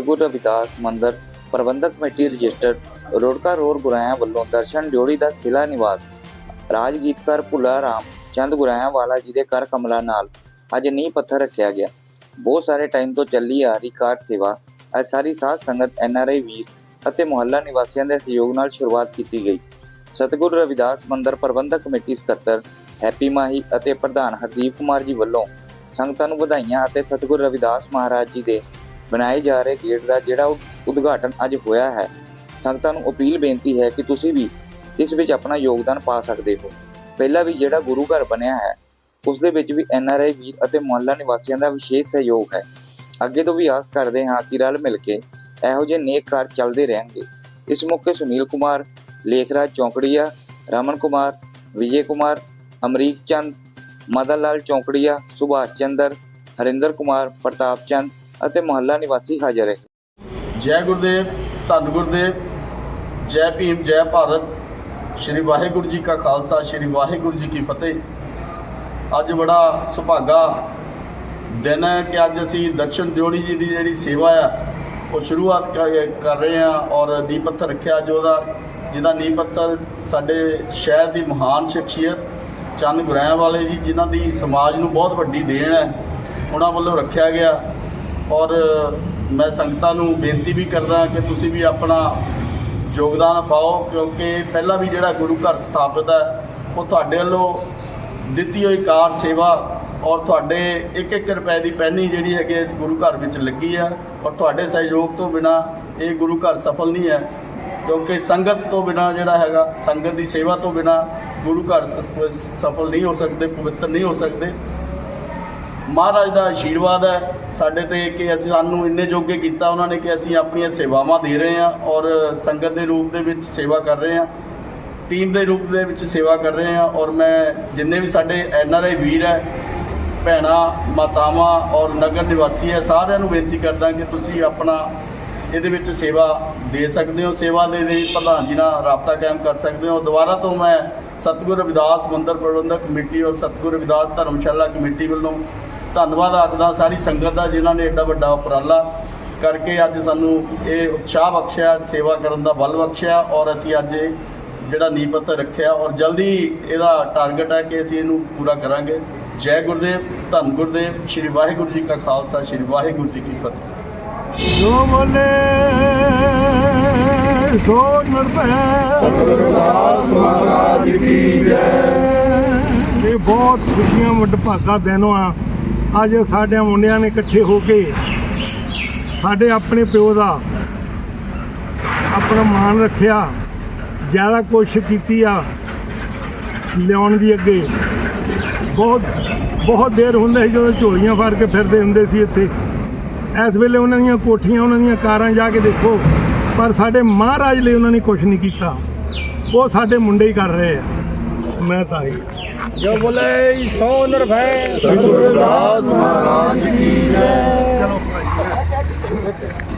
Satgur Ravidas Mandir Prabandhak committee register Rorka road Goraya ਵੱਲੋਂ ਦਰਸ਼ਨ ਡਿਓੜੀ ਦਾ ਸਿਲਾ ਨਿਵਾਸ। ਰਾਜਗੀਤਕਾਰ ਭੁੱਲਾ ਰਾਮ ਚੰਦ ਗੁਰਾਇਆ ਵਾਲਾ ਜੀ ਦੇ ਕਰ ਕਮਲਾ ਨਾਲ ਅੱਜ ਨੀਂਹ ਪੱਥਰ ਰੱਖਿਆ ਗਿਆ। ਬਹੁਤ ਸਾਰੇ ਟਾਈਮ ਤੋਂ ਚੱਲੀ ਆ ਰਹੀ ਕਾਰ ਸੇਵਾ, ਅੱਜ ਸਾਰੀ ਸਾਧ ਸੰਗਤ, ਐਨ ਆਰ ਆਈ ਵੀਰ ਅਤੇ ਮੁਹੱਲਾ ਨਿਵਾਸੀਆਂ ਦੇ ਸਹਿਯੋਗ ਨਾਲ ਸ਼ੁਰੂਆਤ ਕੀਤੀ ਗਈ। ਸਤਿਗੁਰ ਰਵਿਦਾਸ ਮੰਦਰ ਪ੍ਰਬੰਧਕ ਕਮੇਟੀ ਸਕੱਤਰ, ਹੈਪੀ ਮਾਹੀ ਅਤੇ ਪ੍ਰਧਾਨ ਹਰਦੀਪ ਕੁਮਾਰ ਜੀ ਵੱਲੋਂ ਸੰਗਤਾਂ ਨੂੰ ਵਧਾਈਆਂ ਅਤੇ ਸਤਿਗੁਰ ਰਵਿਦਾਸ ਮਹਾਰਾਜ ਜੀ ਦੇ ਬਣਾਏ ਜਾ ਰਹੇ ਗੇਟ ਦਾ ਜਿਹੜਾ ਉਦ- ਉਦਘਾਟਨ ਅੱਜ ਹੋਇਆ ਹੈ। ਸੰਗਤਾਂ ਨੂੰ ਅਪੀਲ ਬੇਨਤੀ ਹੈ ਕਿ ਤੁਸੀਂ ਵੀ ਇਸ ਵਿੱਚ ਆਪਣਾ ਯੋਗਦਾਨ ਪਾ ਸਕਦੇ ਹੋ। ਪਹਿਲਾਂ ਵੀ ਜਿਹੜਾ ਗੁਰੂ ਘਰ ਬਣਿਆ ਹੈ ਉਸ ਦੇ ਵਿੱਚ ਵੀ ਐੱਨ ਆਰ ਆਈ ਵੀਰ ਅਤੇ ਮੁਹੱਲਾ ਨਿਵਾਸੀਆਂ ਦਾ ਵਿਸ਼ੇਸ਼ ਸਹਿਯੋਗ ਹੈ। ਅੱਗੇ ਤੋਂ ਵੀ ਆਸ ਕਰਦੇ ਹਾਂ ਕਿ ਰਲ ਮਿਲ ਕੇ ਇਹੋ ਜਿਹੇ ਨੇਕ ਕਾਰ ਚੱਲਦੇ ਰਹਿਣਗੇ। ਇਸ ਮੌਕੇ ਸੁਨੀਲ ਕੁਮਾਰ, ਲੇਖਰਾਜ ਚੌਂਕੜੀਆ, ਰਮਨ ਕੁਮਾਰ, ਵਿਜੇ ਕੁਮਾਰ, ਅਮਰੀਕ ਚੰਦ, ਮਦਨ ਲਾਲ ਚੌਂਕੜੀਆ, ਸੁਭਾਸ਼ ਚੰਦਰ, ਹਰਿੰਦਰ ਕੁਮਾਰ, ਪ੍ਰਤਾਪ ਚੰਦ ਅਤੇ ਮੁਹੱਲਾ ਨਿਵਾਸੀ ਹਾਜ਼ਰ ਹੈ। ਜੈ ਗੁਰਦੇਵ, ਧੰਨ ਗੁਰਦੇਵ, ਜੈ ਭੀਮ, ਜੈ ਭਾਰਤ। ਸ਼੍ਰੀ ਵਾਹਿਗੁਰੂ ਜੀ ਕਾ ਖਾਲਸਾ, ਸ਼੍ਰੀ ਵਾਹਿਗੁਰੂ ਜੀ ਕੀ ਫਤਿਹ। ਅੱਜ ਬੜਾ ਸੁਭਾਗਾ ਦਿਨ ਹੈ ਕਿ ਅੱਜ ਅਸੀਂ ਦਰਸ਼ਨ ਦਿਓੜੀ ਜੀ ਦੀ ਜਿਹੜੀ ਸੇਵਾ ਆ, ਉਹ ਸ਼ੁਰੂਆਤ ਕਰ ਕਰ ਰਹੇ ਹਾਂ ਔਰ ਨੀਂਹ ਪੱਥਰ ਰੱਖਿਆ ਜੋ ਦਾ ਜਿਹਦਾ ਨੀਂਹ ਪੱਥਰ ਸਾਡੇ ਸ਼ਹਿਰ ਦੀ ਮਹਾਨ ਸ਼ਖਸੀਅਤ ਚੰਦ ਗੁਰਾਇਆ ਵਾਲੇ ਜੀ, ਜਿਨ੍ਹਾਂ ਦੀ ਸਮਾਜ ਨੂੰ ਬਹੁਤ ਵੱਡੀ ਦੇਣ ਹੈ, ਉਹਨਾਂ ਵੱਲੋਂ ਰੱਖਿਆ ਗਿਆ। ਔਰ ਮੈਂ ਸੰਗਤਾਂ ਨੂੰ ਬੇਨਤੀ ਵੀ ਕਰਦਾ ਕਿ ਤੁਸੀਂ ਵੀ ਆਪਣਾ ਯੋਗਦਾਨ ਪਾਓ, ਕਿਉਂਕਿ ਪਹਿਲਾਂ ਵੀ ਜਿਹੜਾ ਗੁਰੂ ਘਰ ਸਥਾਪਿਤ ਹੈ, ਉਹ ਤੁਹਾਡੇ ਵੱਲੋਂ ਦਿੱਤੀ ਹੋਈ ਕਾਰ ਸੇਵਾ ਔਰ ਤੁਹਾਡੇ ਇੱਕ ਇੱਕ ਰੁਪਏ ਦੀ ਪੈਨੀ ਜਿਹੜੀ ਹੈਗੀ ਹੈ ਇਸ ਗੁਰੂ ਘਰ ਵਿੱਚ ਲੱਗੀ ਹੈ ਔਰ ਤੁਹਾਡੇ ਸਹਿਯੋਗ ਤੋਂ ਬਿਨਾ ਇਹ ਗੁਰੂ ਘਰ ਸਫਲ ਨਹੀਂ ਹੈ, ਕਿਉਂਕਿ ਸੰਗਤ ਤੋਂ ਬਿਨਾ ਜਿਹੜਾ ਹੈਗਾ, ਸੰਗਤ ਦੀ ਸੇਵਾ ਤੋਂ ਬਿਨਾ ਗੁਰੂ ਘਰ ਸਫਲ ਨਹੀਂ ਹੋ ਸਕਦੇ, ਪਵਿੱਤਰ ਨਹੀਂ ਹੋ ਸਕਦੇ। ਮਹਾਰਾਜ ਦਾ ਆਸ਼ੀਰਵਾਦ ਹੈ। ਸਾਡੇ ਤੇ ਕਿ ਅਸੀਂ ਸਾਨੂੰ ਇੰਨੇ ਜੋਗੇ ਕੀਤਾ, ਉਹਨਾਂ ਨੇ ਕਿ ਅਸੀਂ ਆਪਣੀਆਂ ਸੇਵਾਵਾਂ ਦੇ ਰਹੇ ਹਾਂ ਔਰ ਸੰਗਤ ਦੇ ਰੂਪ ਦੇ ਵਿੱਚ ਸੇਵਾ ਕਰ ਰਹੇ ਹਾਂ। ਟੀਮ ਦੇ ਰੂਪ ਦੇ ਵਿੱਚ ਸੇਵਾ ਕਰ ਰਹੇ ਹਾਂ ਔਰ ਮੈਂ ਜਿੰਨੇ ਵੀ ਸਾਡੇ ਐਨ ਆਰ ਆਈ ਵੀਰ ਹੈ, ਭੈਣਾਂ, ਮਾਤਾਵਾਂ ਔਰ ਨਗਰ ਨਿਵਾਸੀ ਹੈ, ਸਾਰਿਆਂ ਨੂੰ ਬੇਨਤੀ ਕਰਦਾ ਕਿ ਤੁਸੀਂ ਆਪਣਾ ਇਹਦੇ ਵਿੱਚ ਸੇਵਾ ਦੇ ਸਕਦੇ ਹੋ। ਸੇਵਾ ਦੇ ਲਈ ਪ੍ਰਧਾਨ ਜੀ ਨਾਲ ਰਾਬਤਾ ਕਾਇਮ ਕਰ ਸਕਦੇ ਹੋ। ਦੁਬਾਰਾ ਤੋਂ ਮੈਂ ਸਤਿਗੁਰ ਰਵਿਦਾਸ ਮੰਦਰ ਪ੍ਰਬੰਧਕ ਕਮੇਟੀ ਔਰ ਸਤਿਗੁਰ ਰਵਿਦਾਸ ਧਰਮਸ਼ਾਲਾ ਕਮੇਟੀ ਵੱਲੋਂ ਧੰਨਵਾਦ ਆਖਦਾ ਸਾਰੀ ਸੰਗਤ ਦਾ ਜਿਨ੍ਹਾਂ ਨੇ ਐਡਾ ਵੱਡਾ ਉਪਰਾਲਾ ਕਰਕੇ ਅੱਜ ਸਾਨੂੰ ਇਹ ਉਤਸ਼ਾਹ ਬਖਸ਼ਿਆ ਸੇਵਾ ਕਰਨ ਦਾ ਬਲ ਬਖਸ਼ਿਆ ਔਰ ਅਸੀਂ ਅੱਜ ਇਹ ਜਿਹੜਾ ਨੀਂਹ ਪੱਥਰ ਰੱਖਿਆ ਔਰ ਜਲਦੀ ਇਹਦਾ ਟਾਰਗੇਟ ਹੈ ਕਿ ਅਸੀਂ ਇਹਨੂੰ ਪੂਰਾ ਕਰਾਂਗੇ। ਜੈ ਗੁਰਦੇਵ ਧੰਨ ਗੁਰਦੇਵ ਸ਼੍ਰੀ ਵਾਹਿਗੁਰੂ ਜੀ ਕਾ ਖਾਲਸਾ ਸ਼੍ਰੀ ਵਾਹਿਗੁਰੂ ਜੀ ਕੀ ਫਤਿਹ। ਜੋ ਬੋਲੇ ਸੋ ਨਿਰਭੈ। ਰਵਿਦਾਸ ਮਹਾਰਾਜ ਕੀ ਜੈ। ਇਹ ਬਹੁਤ ਖੁਸ਼ੀਆਂ ਵਡਭਾਗਾ ਦਿਨ ਆ। ਅੱਜ ਸਾਡੇ ਮੁੰਡਿਆਂ ਨੇ ਇਕੱਠੇ ਹੋ ਕੇ ਸਾਡੇ ਆਪਣੇ ਪਿਓ ਦਾ ਆਪਣਾ ਮਾਣ ਰੱਖਿਆ, ਜ਼ਿਆਦਾ ਕੋਸ਼ਿਸ਼ ਕੀਤੀ ਆ ਲਿਆਉਣ ਦੀ ਅੱਗੇ। ਬਹੁਤ ਬਹੁਤ ਦੇਰ ਹੁੰਦਾ ਸੀ ਜਦੋਂ ਝੋਲੀਆਂ ਫੜ ਕੇ ਫਿਰਦੇ ਹੁੰਦੇ ਸੀ ਇੱਥੇ। ਇਸ ਵੇਲੇ ਉਹਨਾਂ ਦੀਆਂ ਕੋਠੀਆਂ, ਉਹਨਾਂ ਦੀਆਂ ਕਾਰਾਂ ਜਾ ਕੇ ਦੇਖੋ, ਪਰ ਸਾਡੇ ਮਹਾਰਾਜ ਲਈ ਉਹਨਾਂ ਨੇ ਕੁਝ ਨਹੀਂ ਕੀਤਾ। ਉਹ ਸਾਡੇ ਮੁੰਡੇ ਹੀ ਕਰ ਰਹੇ ਆ। ਮੈਂ ਤਾਂ ਹੀ ਜੋ ਬੋਲੇ ਸੋ ਨਿਰਭੈ। ਸਤਿਗੁਰੂ ਰਵਿਦਾਸ ਮਹਾਰਾਜ ਕੀ ਜੈ। ਚਲੋ ਭਾਈ।